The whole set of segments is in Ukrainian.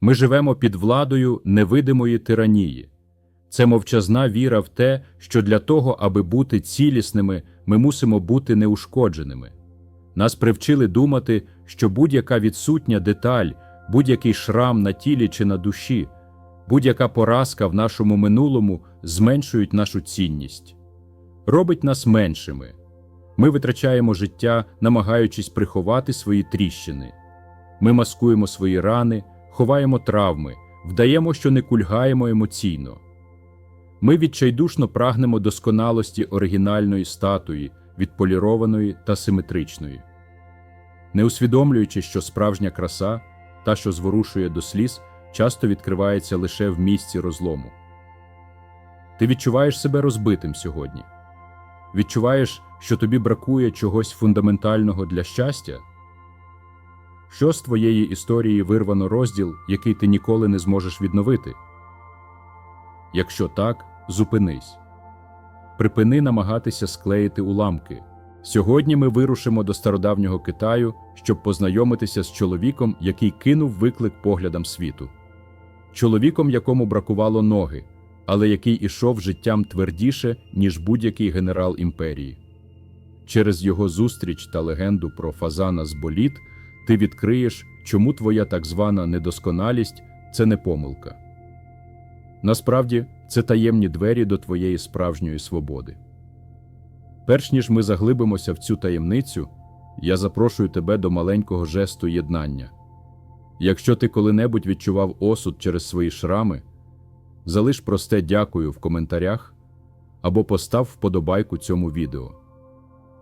Ми живемо під владою невидимої тиранії. Це мовчазна віра в те, що для того, аби бути цілісними, ми мусимо бути неушкодженими. Нас привчили думати, що будь-яка відсутня деталь, будь-який шрам на тілі чи на душі, будь-яка поразка в нашому минулому зменшують нашу цінність, робить нас меншими. Ми витрачаємо життя, намагаючись приховати свої тріщини. Ми маскуємо свої рани, ховаємо травми, вдаємо, що не кульгаємо емоційно. Ми відчайдушно прагнемо досконалості оригінальної статуї, відполірованої та симетричної. Не усвідомлюючи, що справжня краса, та, що зворушує до сліз, часто відкривається лише в місці розлому. Ти відчуваєш себе розбитим сьогодні. Відчуваєш, що тобі бракує чогось фундаментального для щастя? Що з твоєї історії вирвано розділ, який ти ніколи не зможеш відновити? Якщо так, зупинись. Припини намагатися склеїти уламки. Сьогодні ми вирушимо до стародавнього Китаю, щоб познайомитися з чоловіком, який кинув виклик поглядам світу. Чоловіком, якому бракувало ноги, але який ішов життям твердіше, ніж будь-який генерал імперії. Через його зустріч та легенду про фазана з боліт ти відкриєш, чому твоя так звана недосконалість це не помилка. Насправді, це таємні двері до твоєї справжньої свободи. Перш ніж ми заглибимося в цю таємницю, я запрошую тебе до маленького жесту єднання. Якщо ти коли-небудь відчував осуд через свої шрами, залиш просте дякую в коментарях або постав вподобайку цьому відео.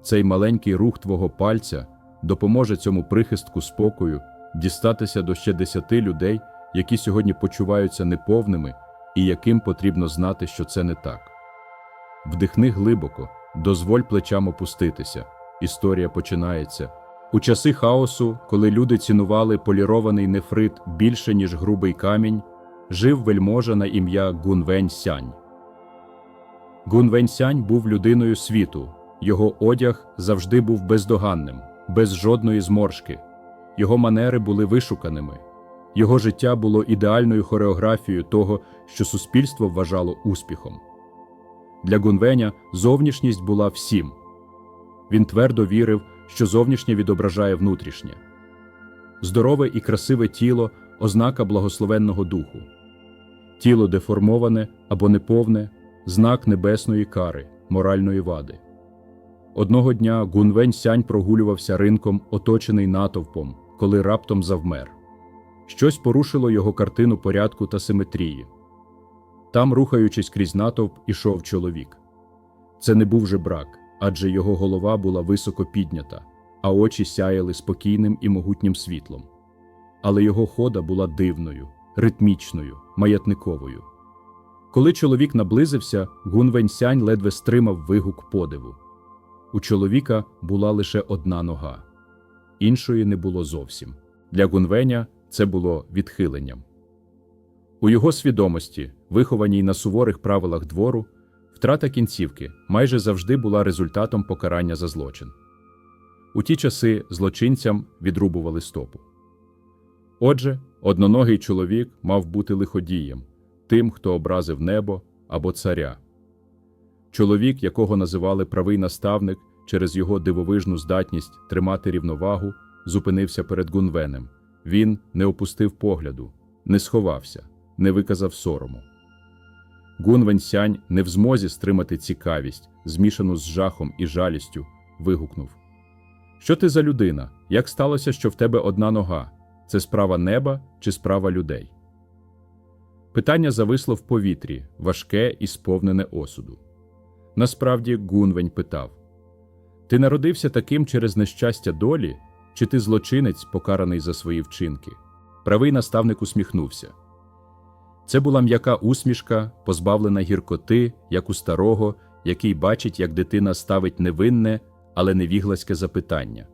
Цей маленький рух твого пальця допоможе цьому прихистку спокою дістатися до ще десяти людей, які сьогодні почуваються неповними і яким потрібно знати, що це не так. Вдихни глибоко, дозволь плечам опуститися. Історія починається. У часи хаосу, коли люди цінували полірований нефрит більше, ніж грубий камінь, жив вельможа на ім'я Гунвень Сянь. Гунвень Сянь був людиною світу, його одяг завжди був бездоганним, без жодної зморшки. Його манери були вишуканими. Його життя було ідеальною хореографією того, що суспільство вважало успіхом. Для Гунвеня зовнішність була всім. Він твердо вірив, що зовнішнє відображає внутрішнє. Здорове і красиве тіло ознака благословенного духу, тіло деформоване або неповне знак небесної кари, моральної вади. Одного дня Гунвень сянь прогулювався ринком, оточений натовпом, коли раптом завмер. Щось порушило його картину порядку та симетрії. Там, рухаючись крізь натовп, ішов чоловік. Це не був же брак, адже його голова була високо піднята, а очі сяяли спокійним і могутнім світлом. Але його хода була дивною, ритмічною, маятниковою. Коли чоловік наблизився, Гунвень Сянь ледве стримав вигук подиву. У чоловіка була лише одна нога, іншої не було зовсім. Для Гунвеня це було відхиленням. У його свідомості, вихованій на суворих правилах двору, втрата кінцівки майже завжди була результатом покарання за злочин. У ті часи злочинцям відрубували стопу. Отже, одноногий чоловік мав бути лиходієм, тим, хто образив небо або царя. Чоловік, якого називали правий наставник через його дивовижну здатність тримати рівновагу, зупинився перед Гунвенем. Він не опустив погляду, не сховався, не виказав сорому. Гунвень Сянь не в змозі стримати цікавість, змішану з жахом і жалістю, вигукнув: Що ти за людина? Як сталося, що в тебе одна нога? Це справа неба чи справа людей? Питання зависло в повітрі, важке і сповнене осуду. Насправді, Гунвень питав: Ти народився таким через нещастя долі, чи ти злочинець, покараний за свої вчинки? Правий наставник усміхнувся. Це була м'яка усмішка, позбавлена гіркоти, як у старого, який бачить, як дитина ставить невинне, але невіглаське запитання.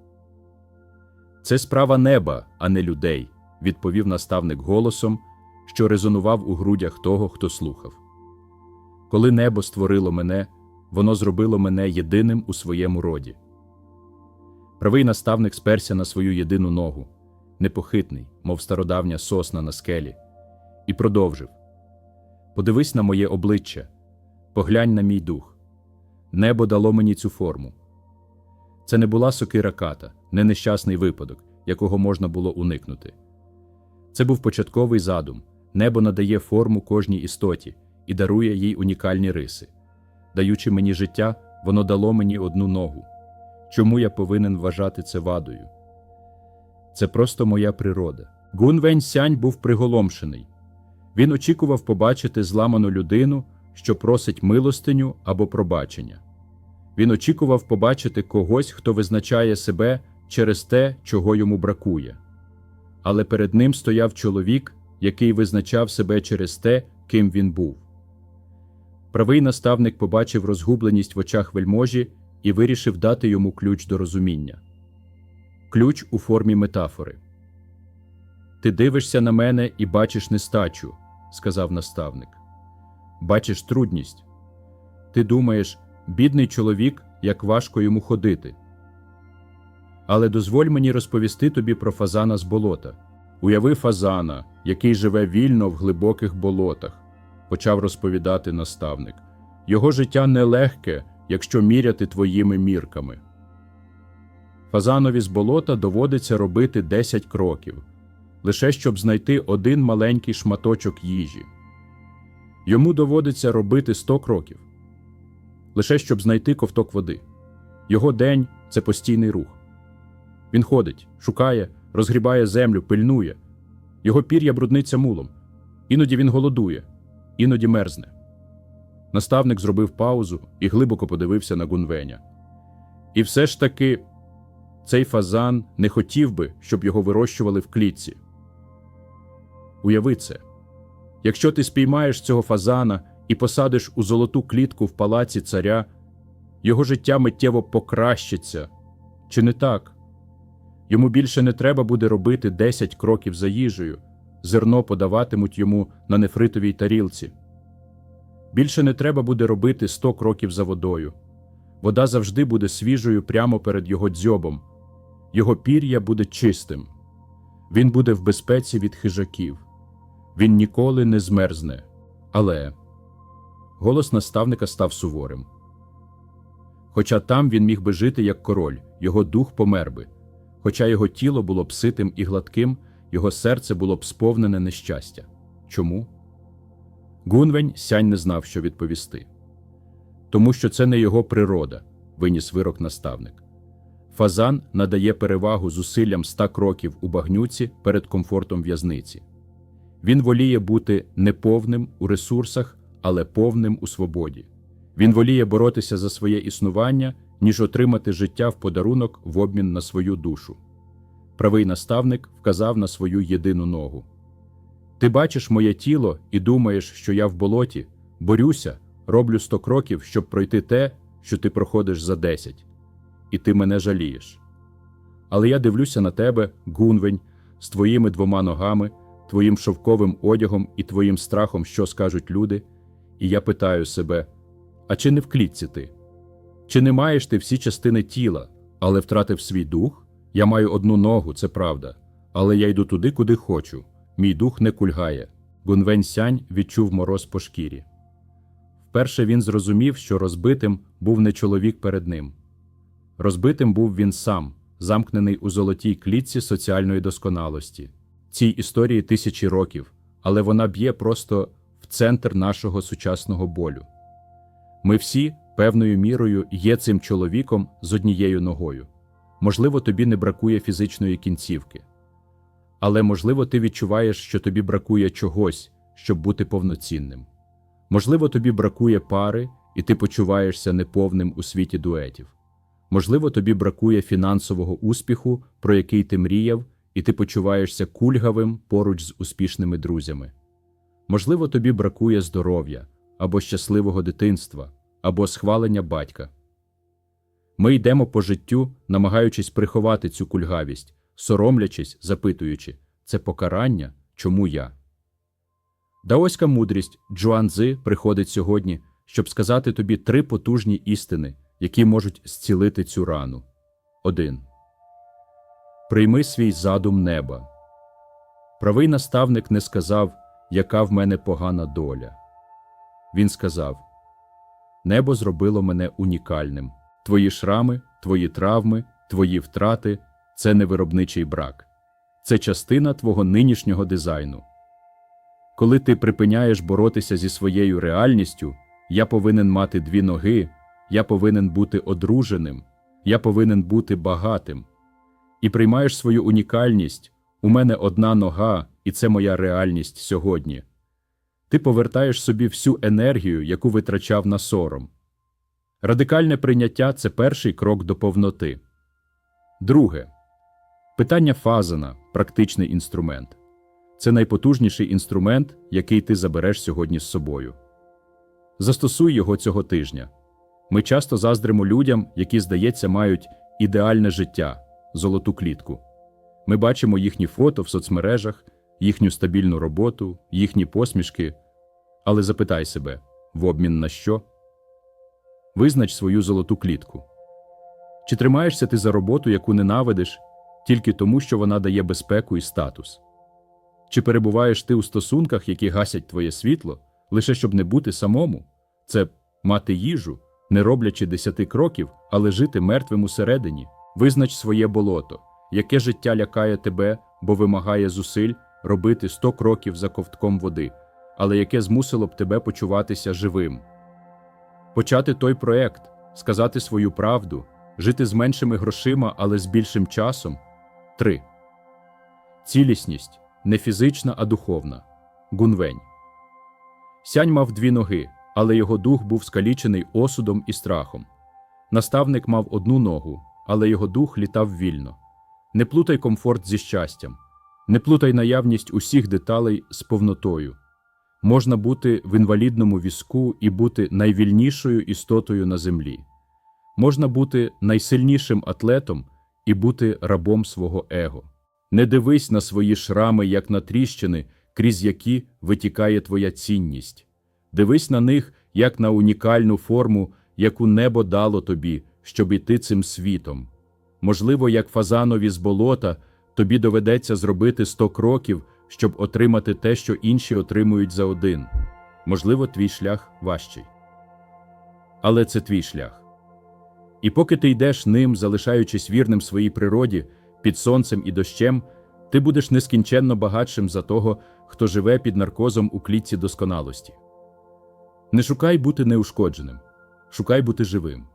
Це справа неба, а не людей, відповів наставник голосом, що резонував у грудях того, хто слухав. Коли небо створило мене, воно зробило мене єдиним у своєму роді. Правий наставник сперся на свою єдину ногу. непохитний, мов стародавня сосна на скелі, і продовжив: Подивись на моє обличчя, поглянь на мій дух. Небо дало мені цю форму. Це не була сокира ката, не нещасний випадок, якого можна було уникнути. Це був початковий задум. Небо надає форму кожній істоті і дарує їй унікальні риси. Даючи мені життя, воно дало мені одну ногу. Чому я повинен вважати це вадою? Це просто моя природа. Гунвень Сянь був приголомшений. Він очікував побачити зламану людину, що просить милостиню або пробачення. Він очікував побачити когось, хто визначає себе через те, чого йому бракує. Але перед ним стояв чоловік, який визначав себе через те, ким він був. Правий наставник побачив розгубленість в очах вельможі і вирішив дати йому ключ до розуміння. Ключ у формі метафори. Ти дивишся на мене і бачиш нестачу, сказав наставник. Бачиш трудність. Ти думаєш, бідний чоловік, як важко йому ходити. Але дозволь мені розповісти тобі про фазана з болота. Уяви фазана, який живе вільно в глибоких болотах, почав розповідати наставник. Його життя нелегке, якщо міряти твоїми мірками. Фазанові з болота доводиться робити 10 кроків, лише щоб знайти один маленький шматочок їжі. Йому доводиться робити 100 кроків, лише щоб знайти ковток води. Його день це постійний рух. Він ходить, шукає, розгрібає землю, пильнує. Його пір'я брудниться мулом. Іноді він голодує, іноді мерзне. Наставник зробив паузу і глибоко подивився на Гунвеня. І все ж таки, цей фазан не хотів би, щоб його вирощували в клітці. Уяви це. Якщо ти спіймаєш цього фазана і посадиш у золоту клітку в палаці царя, його життя миттєво покращиться. Чи не так? Йому більше не треба буде робити 10 кроків за їжею, зерно подаватимуть йому на нефритовій тарілці. Більше не треба буде робити 100 кроків за водою. Вода завжди буде свіжою прямо перед його дзьобом. Його пір'я буде чистим. Він буде в безпеці від хижаків. Він ніколи не змерзне. Але голос наставника став суворим. Хоча там він міг би жити як король, його дух помер би. Хоча його тіло було б ситим і гладким, його серце було б сповнене нещастя. Чому? Гунвень сянь не знав, що відповісти. Тому що це не його природа, виніс вирок наставник. Фазан надає перевагу зусиллям ста кроків у багнюці перед комфортом в'язниці. Він воліє бути неповним у ресурсах, але повним у свободі. Він воліє боротися за своє існування, ніж отримати життя в подарунок в обмін на свою душу. Правий наставник вказав на свою єдину ногу. Ти бачиш моє тіло і думаєш, що я в болоті, борюся, роблю сто кроків, щоб пройти те, що ти проходиш за десять. І ти мене жалієш. Але я дивлюся на тебе, гунвень, з твоїми двома ногами, твоїм шовковим одягом і твоїм страхом, що скажуть люди, і я питаю себе: а чи не в клітці ти? Чи не маєш ти всі частини тіла, але втратив свій дух? Я маю одну ногу, це правда, але я йду туди, куди хочу. Мій дух не кульгає. Гунвень Сянь відчув мороз по шкірі. Вперше він зрозумів, що розбитим був не чоловік перед ним. Розбитим був він сам, замкнений у золотій клітці соціальної досконалості. Цій історії тисячі років, але вона б'є просто в центр нашого сучасного болю. Ми всі певною мірою є цим чоловіком з однією ногою. Можливо, тобі не бракує фізичної кінцівки. Але, можливо, ти відчуваєш, що тобі бракує чогось, щоб бути повноцінним. Можливо, тобі бракує пари, і ти почуваєшся неповним у світі дуетів. Можливо, тобі бракує фінансового успіху, про який ти мріяв, і ти почуваєшся кульгавим поруч з успішними друзями. Можливо, тобі бракує здоров'я або щасливого дитинства, або схвалення батька. Ми йдемо по життю, намагаючись приховати цю кульгавість, соромлячись, запитуючи це покарання, чому я? Даоська мудрість Джуанзи приходить сьогодні, щоб сказати тобі три потужні істини, які можуть зцілити цю рану. 1. Прийми свій задум неба. Правий наставник не сказав, яка в мене погана доля. Він сказав: Небо зробило мене унікальним. Твої шрами, твої травми, твої втрати це не виробничий брак, це частина твого нинішнього дизайну. Коли ти припиняєш боротися зі своєю реальністю, я повинен мати дві ноги, я повинен бути одруженим, я повинен бути багатим. І приймаєш свою унікальність, у мене одна нога, і це моя реальність сьогодні. Ти повертаєш собі всю енергію, яку витрачав на сором. Радикальне прийняття це перший крок до повноти. Друге питання фазана практичний інструмент. Це найпотужніший інструмент, який ти забереш сьогодні з собою. Застосуй його цього тижня. Ми часто заздримо людям, які, здається, мають ідеальне життя, золоту клітку. Ми бачимо їхні фото в соцмережах, їхню стабільну роботу, їхні посмішки. Але запитай себе в обмін на що? Визнач свою золоту клітку. Чи тримаєшся ти за роботу, яку ненавидиш, тільки тому, що вона дає безпеку і статус? Чи перебуваєш ти у стосунках, які гасять твоє світло, лише щоб не бути самому? Це мати їжу, не роблячи десяти кроків, але жити мертвим усередині. Визнач своє болото, яке життя лякає тебе, бо вимагає зусиль робити сто кроків за ковтком води, але яке змусило б тебе почуватися живим. Почати той проект, сказати свою правду, жити з меншими грошима, але з більшим часом. 3. Цілісність не фізична, а духовна. Гунвень. Сянь мав дві ноги, але його дух був скалічений осудом і страхом. Наставник мав одну ногу, але його дух літав вільно. Не плутай комфорт зі щастям, не плутай наявність усіх деталей з повнотою. Можна бути в інвалідному візку і бути найвільнішою істотою на землі. Можна бути найсильнішим атлетом і бути рабом свого его. Не дивись на свої шрами, як на тріщини, крізь які витікає твоя цінність. Дивись на них, як на унікальну форму, яку небо дало тобі, щоб іти цим світом. Можливо, як фазанові з болота, тобі доведеться зробити сто кроків, щоб отримати те, що інші отримують за один. Можливо, твій шлях важчий. Але це твій шлях. І поки ти йдеш ним, залишаючись вірним своїй природі, під сонцем і дощем, ти будеш нескінченно багатшим за того, хто живе під наркозом у клітці досконалості. Не шукай бути неушкодженим, шукай бути живим.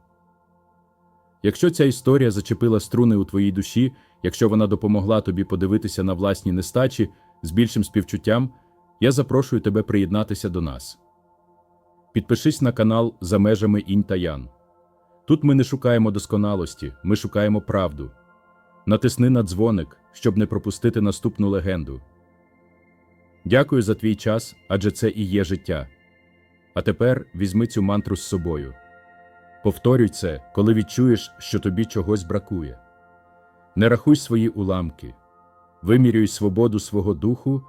Якщо ця історія зачепила струни у твоїй душі, якщо вона допомогла тобі подивитися на власні нестачі з більшим співчуттям, я запрошую тебе приєднатися до нас. Підпишись на канал за межами інь та ян. Тут ми не шукаємо досконалості, ми шукаємо правду. Натисни на дзвоник, щоб не пропустити наступну легенду. Дякую за твій час, адже це і є життя. А тепер візьми цю мантру з собою. Повторюй це, коли відчуєш, що тобі чогось бракує. Не рахуй свої уламки, вимірюй свободу свого духу,